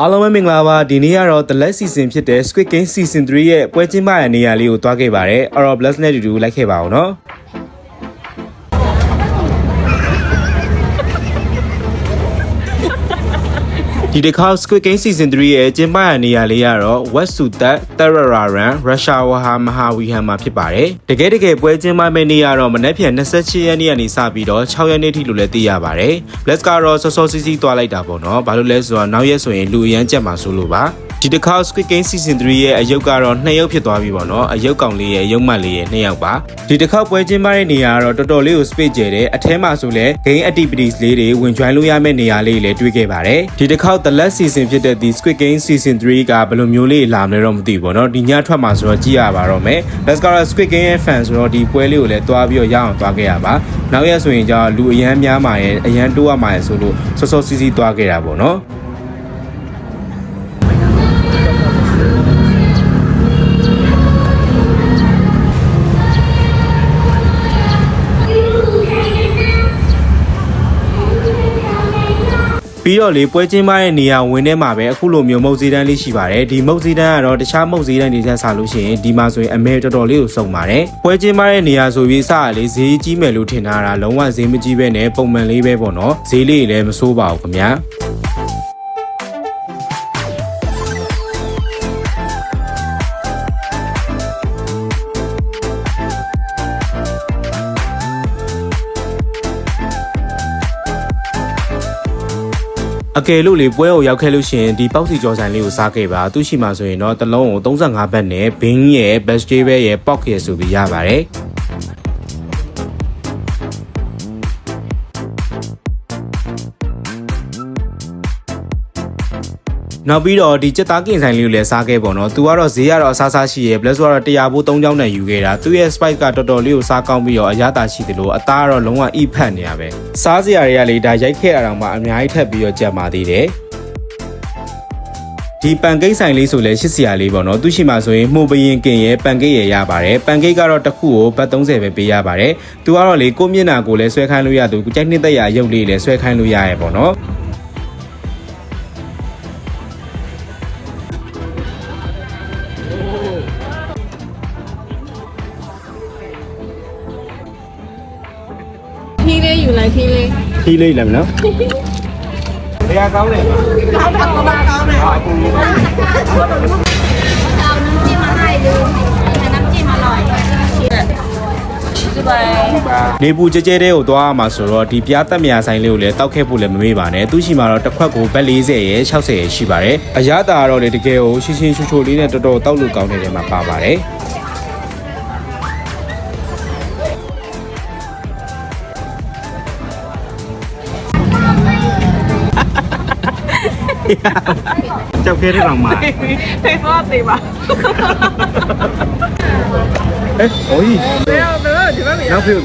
အားလုံးပဲမင်္ဂလာပါဒီနေ့ကတော့ The Last Season ဖြစ်တဲ့ Squid Game Season 3ရဲ့ပွဲချင်းမရနေရာလေးကိုတွားခဲ့ပါတယ်အဲ့တော့ Blast နဲ့တူတူလိုက်ခဲ့ပါအောင်နော် ဒီတစ်ခါ Squid Game Season 3ရဲ့ကျင်းပရာနေရာလေးကတော့ West Sudat Terrararan Russia Waha Mahawihan မှာဖြစ်ပါတယ်တကယ်တကယ်ပွဲကျင်းပမယ့်နေ့ကတော့မနေ့ဖြန်28ရက်နေ့ကနေစပြီးတော့6ရက်နေ့ထိလို့လည်းသိရပါတယ် Blast ကတော့စောစောစီးစီးတွားလိုက်တာပေါ့နော်ဘာလို့လဲဆိုတော့နောက်ရက်ဆိုရင်လူအရန်ကြက်မှာဆိုလို့ပါ ဒီတစ်ခါ Squid Game Season 3ရဲ့အယုတ်ကတော့2ရုပ်ဖြစ်သွားပြီပေါ့နော်အယုတ်ကောင်လေးရဲ့အယုတ်မတ်လေးရဲ့2ယောက်ပါဒီတစ်ခါပွဲကျင်းပတဲ့နေရာကတော့တော်တော်လေးကို space ကျဲတယ်အထဲမှာဆိုလဲ game activities လေးတွေဝင် join လို့ရမယ့်နေရာလေးတွေလည်းတွေ့ခဲ့ပါတယ်ဒီတစ်ခါ the last season ဖြစ်တဲ့ဒီ Squid Game Season 3ကဘယ်လိုမျိုးလေးလာမလဲတော့မသိဘူးပေါ့နော်ဒီညထွက်မှာဆိုတော့ကြည့်ရပါတော့မယ် Let's go Squid Game ရဲ့ fan ဆိုတော့ဒီပွဲလေးကိုလည်းတွားပြီးတော့ရအောင်တွားခဲ့ရပါနောက်ရက်ဆိုရင်ကျတော့လူအရန်များမှာရဲ့အရန်တိုးရမှာရဲ့ဆိုလို့စောစောစီးစီးတွားခဲ့တာပေါ့နော် ပြီးတော့လေပွဲချင်းမရဲ့နေရာဝင်ထဲမှာပဲအခုလိုမျိုးမုတ်စည်းတန်းလေးရှိပါတယ်ဒီမုတ်စည်းတန်းကတော့တခြားမုတ်စည်းတန်းတွေထက်ဆလို့ရှိရင်ဒီမှာဆိုရင်အမဲတော်တော်လေးကိုစုံပါတယ်ပွဲချင်းမရဲ့နေရာဆိုပြီးအစကလေဈေးကြီးမယ်လို့ထင်ထားတာလုံးဝဈေးမကြီးပဲနဲ့ပုံမှန်လေးပဲပေါ့နော်ဈေးလေးလည်းမစိုးပါဘူးခင်ဗျာ အကယ်လို့လေပွဲကိုရောက်ခဲ့လို့ရှိရင်ဒီပေါက်စီကြော်ဆိုင်လေးကိုစားခဲ့ပါသူရှိမှဆိုရင်တော့တစ်လုံးကို35ဘတ်နဲ့ဘင်းရဲ့ vegetable ရဲ့ pork ရဲ့ဆိုပြီးရပါတယ် နောက်ပြီးတော့ဒီချက်သားကင်ဆိုင်လေးကိုလည်းစားခဲ့ပေါ့နော်။ तू ကတော့ဈေးကတော့အစားစားရှိရဲ့ plus ကတော့100ဘိုး3ချောင်းနဲ့ယူခဲ့တာ။ तू ရဲ့ spice ကတော်တော်လေးကိုစားကောင်းပြီးတော့အရသာရှိတယ်လို့အသားကတော့လုံးဝအိဖတ်နေရပဲ။စားစရာတွေကလေဒါရိုက်ခဲ့ရအောင်မှအများကြီးထပ်ပြီးတော့ကြက်ပါသေးတယ်။ဒီပန်ကိတ်ဆိုင်လေးဆိုလဲရှစ်စရာလေးပေါ့နော်သူရှိမှဆိုရင်မှုပရင်ကင်ရဲ့ပန်ကိတ်ရဲ့ရပါတယ်ပန်ကိတ်ကတော့တစ်ခုကိုဘတ်30ပဲပေးရပါတယ်သူကတော့လေကိုမျက်နှာကိုလည်းဆွဲခိုင်းလို့ရသူကြိုက်နှစ်သက်ရရုပ်လေးလည်းဆွဲခိုင်းလို့ရရဲ့ပေါ့နော် ယူလိုက်ခီးလေးခီးလေးလာမယ်နော်တရားကောင်းတယ်ကောင်းတာကောင်းတာကောင်းတယ်ဟာကိုကောင်းကြည့်မလိုက်လို့နမ်းကြည့်မလိုက်နေပူကြဲကြဲတဲ့ကိုသွားရမှာဆိုတော့ဒီပြားတက်မြာဆိုင်လေးကိုလည်းတောက်ခဲ့ဖို့လည်းမမေ့ပါနဲ့သူရှိမှာတော့တစ်ခွက်ကိုဘက်40ရယ်60ရယ်ရှိပါတယ်အရသာကတော့လေတကယ်ကိုရှင်းရှင်းချိုချိုလေးနဲ့တော်တော်တောက်လို့ကောင်းတဲ့နေရာမှာပါပါတယ် ကြောက်ခဲတဲ့ကောင်မှာဖေးသွားသေးပါဟဲ့ဟိုကြီးဘယ်တော့ဘ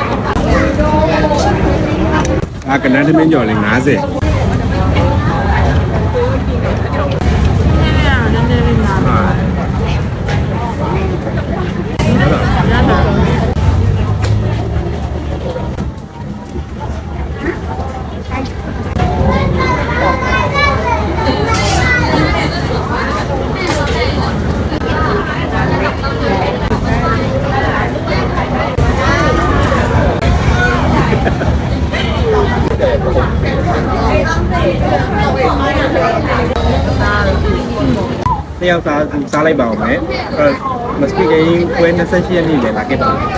အဲ့မှလည်းဆက်စားလုံးအာကနန်းသမင်းကျော်လေး90 တယောက်စားစားလိုက်ပါအောင်မယ်အဲ့မစပီကိန်းပွဲ28ရက်နေ့လည်းလာခဲ့ပါမယ်